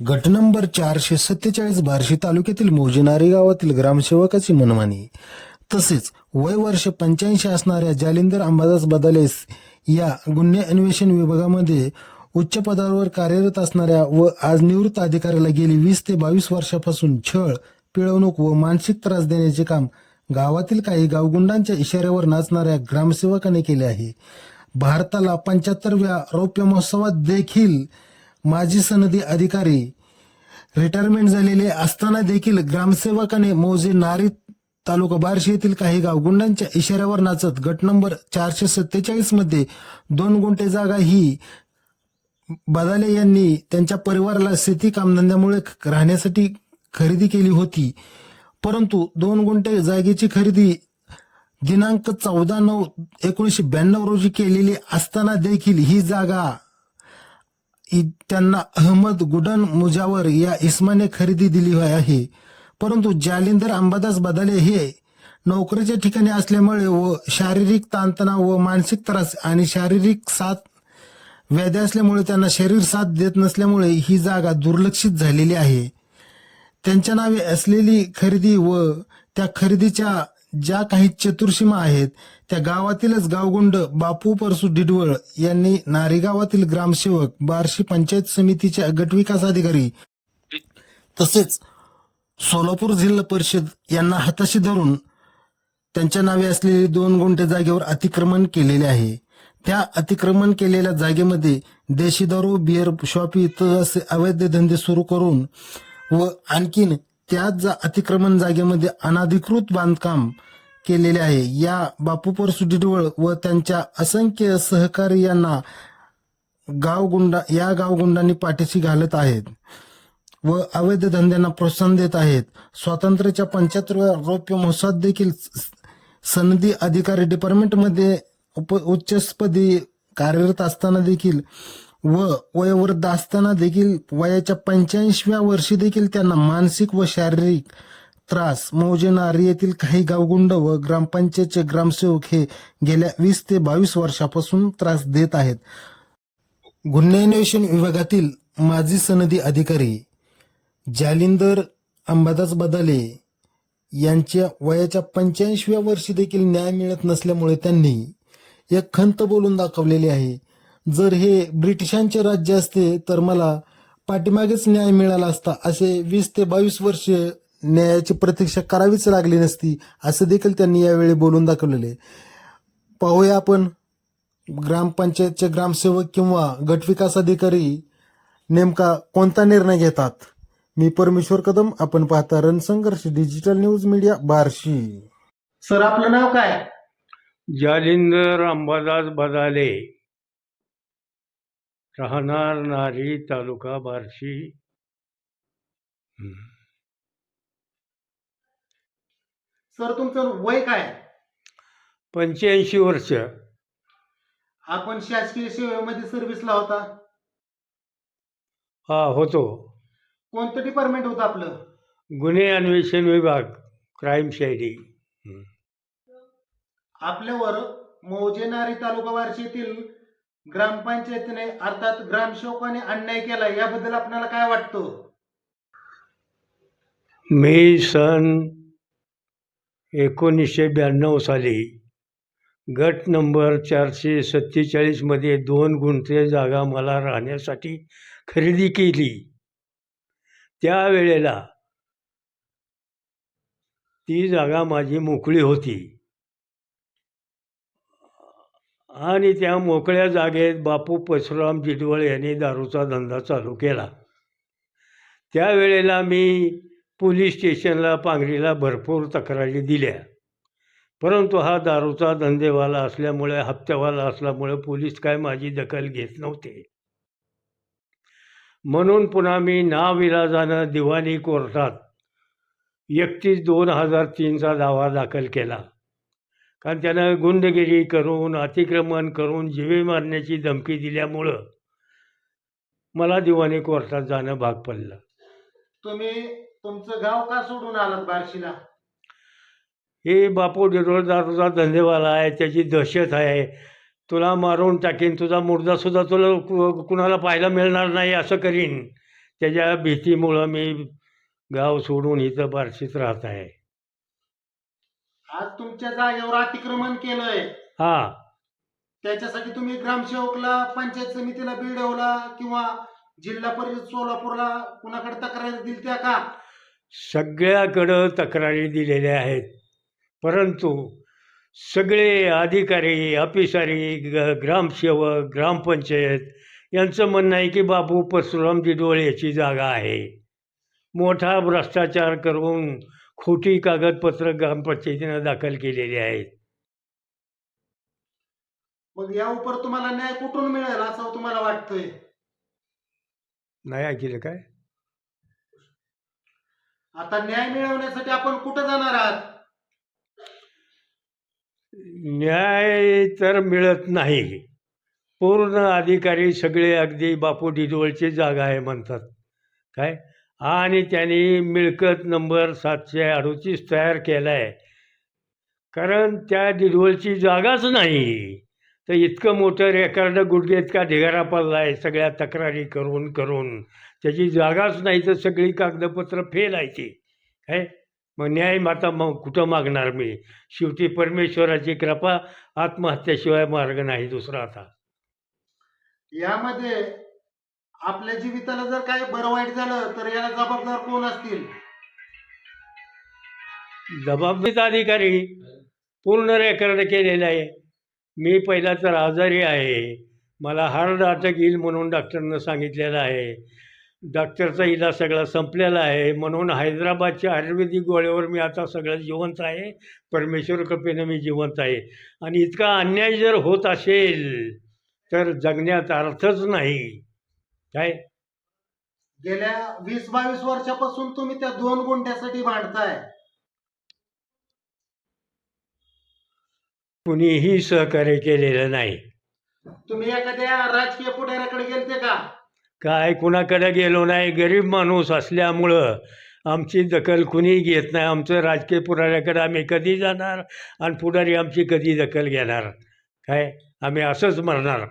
गट नंबर चारशे सत्तेचाळीस बार्शी तालुक्यातील मोजेनारी गावातील ग्रामसेवकाची मनमानी. तसेच वय वर्ष पंच्याऐंशी असणाऱ्या जालिंदर अंबादास बदालेस या गुन्हे अन्वेषण विभागामध्ये उच्च पदावर कार्यरत असणाऱ्या व आज निवृत्त अधिकाऱ्याला गेली वीस ते बावीस वर्षापासून छळ पिळवणूक व मानसिक त्रास देण्याचे काम गावातील काही गावगुंडांच्या इशाऱ्यावर नाचणाऱ्या ग्रामसेवकाने केले आहे. भारताला पंच्याहत्तरव्या रौप्य महोत्सवात देखील माजी सनदी अधिकारी रिटायरमेंट झालेले असताना देखील ग्रामसेवकाने मौजे नारी तालुका बार्शी येथील काही गावगुंडांच्या इशाऱ्यावर नाचत गट नंबर चारशे सत्तेचाळीसमध्ये दोन गुंठे जागा ही बदाले यांनी त्यांच्या परिवाराला शेती कामधंद्यामुळे राहण्यासाठी खरेदी केली होती. परंतु दोन गुंठे जागेची खरेदी दिनांक चौदा नऊ एकोणीसशे ब्याण्णव रोजी केलेली असताना देखील ही जागा त्यांना अहमद गुडन मुजावर या इस्माने खरेदी दिली आहे. परंतु जालिंदर अंबादास बदाले हे नोकरीच्या ठिकाणी असल्यामुळे व शारीरिक ताणतणाव व मानसिक त्रास आणि शारीरिक साथ व्याधी असल्यामुळे त्यांना शरीर साथ देत नसल्यामुळे ही जागा दुर्लक्षित झालेली आहे. त्यांच्या नावे असलेली खरेदी व त्या खरेदीच्या ज्या काही चतुर्सीमा आहेत त्या गावातीलच गावगुंड बापू परसू डिडवळ यांनी नारी गावातील ग्रामसेवक बार्शी पंचायत समितीचे गटविकास अधिकारी तसेच सोलापूर जिल्हा परिषद यांना हाताशी धरून त्यांच्या नावे असलेली दोन गुंठे जागेवर अतिक्रमण केलेले आहे. त्या अतिक्रमण केलेल्या जागेमध्ये देशी दारू बिअर शॉपी इतर असे अवैध धंदे सुरू करून व आणखीन त्याच जा अतिक्रमण जागेमध्ये अनाधिकृत बांधकाम केलेले आहे. या बापू परसू व त्यांच्या असंख्य सहकारी यांना गावगुंडा या गावगुंडांनी पाठीशी घालत आहेत व अवैध धंद्यांना प्रोत्साहन देत आहेत. स्वातंत्र्याच्या पंच्याहत्तरव्या रौप्य महोत्सवात देखील स- सनदी अधिकारी डिपार्टमेंटमध्ये उप उच्चस्पदी कार्यरत असताना देखील व वयोवृद्ध असताना देखील वयाच्या पंच्याऐंशीव्या वर्षी देखील त्यांना मानसिक व शारीरिक त्रास मौजेनारी येथील काही गावगुंड व ग्रामपंचायतचे ग्रामसेवक हे गेल्या वीस ते बावीस वर्षापासून त्रास देत आहेत. गुन्हे अन्वेषण विभागातील माजी सनदी अधिकारी जालिंदर अंबादास बदाले यांच्या वयाच्या पंच्याऐंशीव्या वर्षी देखील न्याय मिळत नसल्यामुळे त्यांनी एक खंत बोलून दाखवलेली आहे. जर हे ब्रिटिशांचे राज्य असते तर मला पाठीमागेच न्याय मिळाला असता असे वीस ते बावीस वर्ष न्यायाची प्रतीक्षा करावीच लागली नसती असं देखील त्यांनी यावेळी बोलून दाखवलेले. पाहूया आपण ग्रामपंचायतचे ग्रामसेवक किंवा गटविकास अधिकारी नेमका कोणता निर्णय घेतात? मी परमेश्वर कदम आपण पाहता Ransangharsh digital news media Barshi. Sir आपलं नाव काय? जालिंदर अंबादास बदाले. राहणार नारी तालुका बार्शी. सर तुमचं वय काय पंच्याऐंशी वर्ष. आपण शासकीय सेवेमध्ये सर्व्हिसला होता? हा होतो. कोणतं डिपार्टमेंट होतं आपलं? गुन्हे अन्वेषण विभाग क्राईम शायरी. आपल्यावर मौजेनारी तालुका बार्शीतील ग्रामपंचायतीने अर्थात ग्रामसेवकाने अन्याय केला याबद्दल आपल्याला काय वाटतं? मी सन एकोणीसशे ब्याण्णव साली गट नंबर चारशे सत्तेचाळीसमध्ये दोन गुंठे जागा मला राहण्यासाठी खरेदी केली. त्यावेळेला ती जागा माझी मोकळी होती. आणि त्या मोकळ्या जागेत बापू परशुराम जिडवळ यांनी दारूचा धंदा चालू केला. त्यावेळेला मी पोलीस स्टेशनला पांगरीला भरपूर तक्रारी दिल्या. परंतु हा दारूचा धंदेवाला असल्यामुळे हप्त्यावाला असल्यामुळे पोलीस काय माझी दखल घेत नव्हते. म्हणून पुन्हा मी नाविलाजानं दिवाणी कोर्टात एकतीस दोन हजार तीनचा दावा दाखल केला. कारण त्यानं गुंडगिरी करून अतिक्रमण करून जिवे मारण्याची धमकी दिल्यामुळं मला दिवाणी कोर्टात जाणं भाग पडलं. तुम्ही तुमचं गाव का सोडून आलात बार्शीला? हे बापू दारूचा धंदेवाला आहे त्याची दहशत आहे. तुला मारून टाकीन तुझा मुर्दासुद्धा तुला कु- कुणाला पाहायला मिळणार नाही असं करीन. त्याच्या भीतीमुळं मी गाव सोडून इथं बार्शीत राहत आहे. आज तुमच्या जागेवर अतिक्रमण केलंय. हां. त्याच्यासाठी तुम्ही ग्रामसेवकला पंचायत समितीला बिडवला किंवा जिल्हा परिषद सोलापूरला कुणाकडे तक्रार दिली त्या का? सगळ्याकडं तक्रारी दिलेल्या आहेत. परंतु सगळे अधिकारी अपिसारी ग ग्रामसेवक ग्रामपंचायत यांचं म्हणणं आहे की बाबू परशुराम दिडोळ याची जागा आहे. मोठा भ्रष्टाचार करून खोटी कागदपत्र ग्रामपंचायतीनं दाखल केलेली आहेत. मग या उपर तुम्हाला न्याय कुठून मिळेल असं तुम्हाला वाटतंय? नाही ऐकलं काय? आता न्याय मिळवण्यासाठी आपण कुठं जाणार आहात? न्याय तर मिळत नाही. पूर्ण अधिकारी सगळे अगदी बापू डिडोळची जागा आहे म्हणतात. काय? आणि त्यांनी मिळकत नंबर सातशे अडोतीस तयार केला आहे कारण त्या डिडोळची जागाच नाही. तर इतकं मोठं रेकॉर्ड गुडघे इतका ढिगारा पडला आहे सगळ्या तक्रारी करून करून. त्याची जागाच नाही तर सगळी कागदपत्र फेल आहे ती काय मग न्याय माता मग कुठं मागणार मी? शेवटी परमेश्वराची कृपा आत्महत्येशिवाय मार्ग नाही दुसरा आता. यामध्ये आपल्या जीविताला जर काही बरं वाईट झालं तर याला जबाबदार कोण असतील? जबाबदारीचा अधिकारी पूर्ण रेकॉर्ड केलेलं आहे. मी पहिला तर आजारी आहे. मला हार्ट अटॅक येईल म्हणून डॉक्टरनं सांगितलेलं आहे. डॉक्टरचा इलाज सगळा संपलेला आहे. म्हणून हैदराबादच्या आयुर्वेदिक गोळ्यावर मी आता सगळं जिवंत आहे. परमेश्वर कृपेनं मी जिवंत आहे. आणि इतका अन्याय जर होत असेल तर जगण्यात अर्थच नाही. काय? गेल्या वीस बावीस वर्षापासून तुम्ही त्या दोन गुंठ्यासाठी भांडताय. कुणीही सहकार्य केलेलं नाही. तुम्ही एखाद्या राजकीय पुढाऱ्याकडे गेलते का? काय कुणाकडे गेलो नाही? गरीब माणूस असल्यामुळं आमची दखल कुणीही घेत नाही. आमचं राजकीय पुढाऱ्याकडे आम्ही कधी जाणार? आणि पुढारी आमची कधी दखल घेणार? काय? आम्ही असंच मरणार.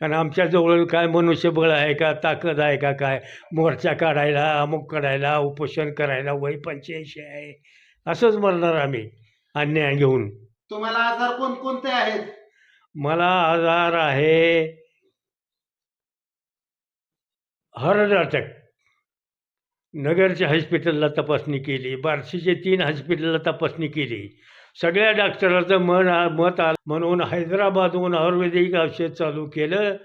कारण आमच्याजवळ काय मनुष्यबळ आहे का ताकद आहे का काय? मोर्चा काढायला अमुक काढायला उपोषण करायला वय पंच्याऐंशी आहे. असंच मरणार आम्ही अन्याय घेऊन. तुम्हाला आजार कोणकोणते आहेत? मला आजार आहे हार्ट अटॅक नगरच्या हॉस्पिटलला तपासणी केली बार्शीचे तीन हॉस्पिटलला तपासणी केली. सगळ्या डॉक्टराचं मन मत आलं. म्हणून हैदराबादहून आयुर्वेदिक औषध चालू केलं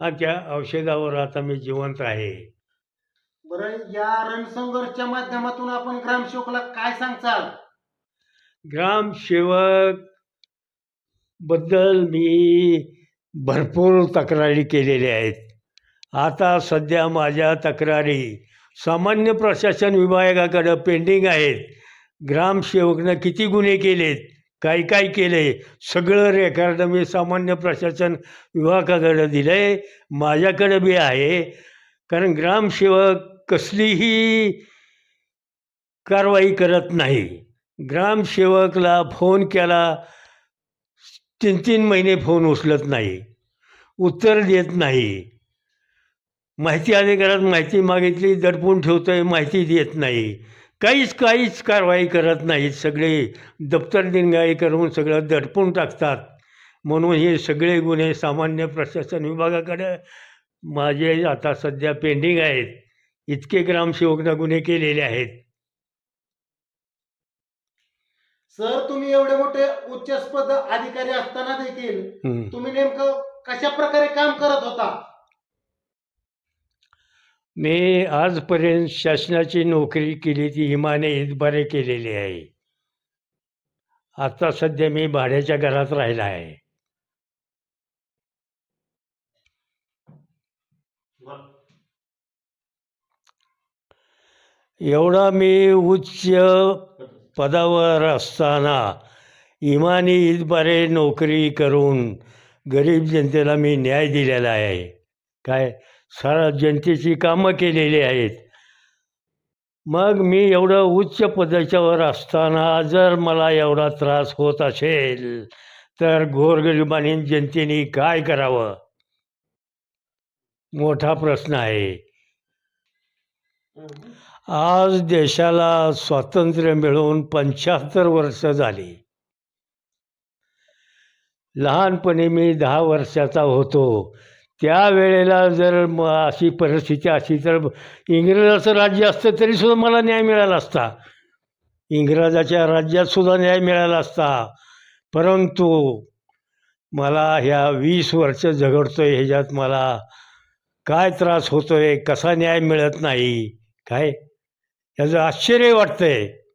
आणि त्या औषधावर आता मी जिवंत आहे. बरं या रणसंघर्षच्या माध्यमातून आपण ग्रामसेवकला काय सांगचाल ग्रामसेवकबद्दल मी भरपूर तक्रारी केलेल्या आहेत. आता सध्या माझ्या तक्रारी सामान्य प्रशासन विभागाकडं पेंडिंग आहेत. ग्रामसेवकनं किती गुन्हे केलेत? काय काय केलं आहे सगळं रेकॉर्ड मी सामान्य प्रशासन विभागाकडं दिलं आहे माझ्याकडं बी आहे. कारण ग्रामसेवक कसलीही कारवाई करत नाही. ग्रामसेवकला फोन केला तीन तीन महिने फोन उचलत नाही. उत्तर देत नाही. माहिती अधिकारात माहिती मागितली दडपून ठेवतोय माहिती देत नाही. काहीच काहीच कारवाई करत नाहीत. सगळे दप्तर दिनगाई करून सगळं दडपून टाकतात. म्हणून हे सगळे गुन्हे सामान्य प्रशासन विभागाकडे माझे आता सध्या पेंडिंग आहेत. इतके ग्रामसेवकनं गुन्हे केलेले आहेत. सर तुम्ही एवढे मोठे उच्चपद अधिकारी असताना देखील हम्म. तुम्ही नेमकं कशा प्रकारे काम करत होता? मी आजपर्यंत शासनाची नोकरी केली ती इमाने इतबारे केलेली आहे. आता सध्या मी भाड्याच्या घरात राहिला आहे. एवढा मी उच्च पदावर असताना इमानी इतबारे नोकरी करून गरीब जनतेला मी न्याय दिलेला आहे. काय? सारा जनतेची कामं केलेली आहेत. मग मी एवढं उच्च पदाच्यावर असताना जर मला एवढा त्रास होत असेल तर गोरगरिबांनी जनतेने काय करावं? मोठा प्रश्न आहे. आज देशाला स्वातंत्र्य मिळून पंच्याहत्तर वर्ष झाली. लहानपणी मी दहा वर्षाचा होतो. त्यावेळेला जर म अशी परिस्थिती अशी तर इंग्रजाचं राज्य असतं तरीसुद्धा मला न्याय मिळाला असता. इंग्रजाच्या राज्यातसुद्धा न्याय मिळाला असता. परंतु मला ह्या वीस वर्ष झगडतो आहे ह्याच्यात मला काय त्रास होतो आहे कसा न्याय मिळत नाही काय? याचं आश्चर्य वाटतं आहे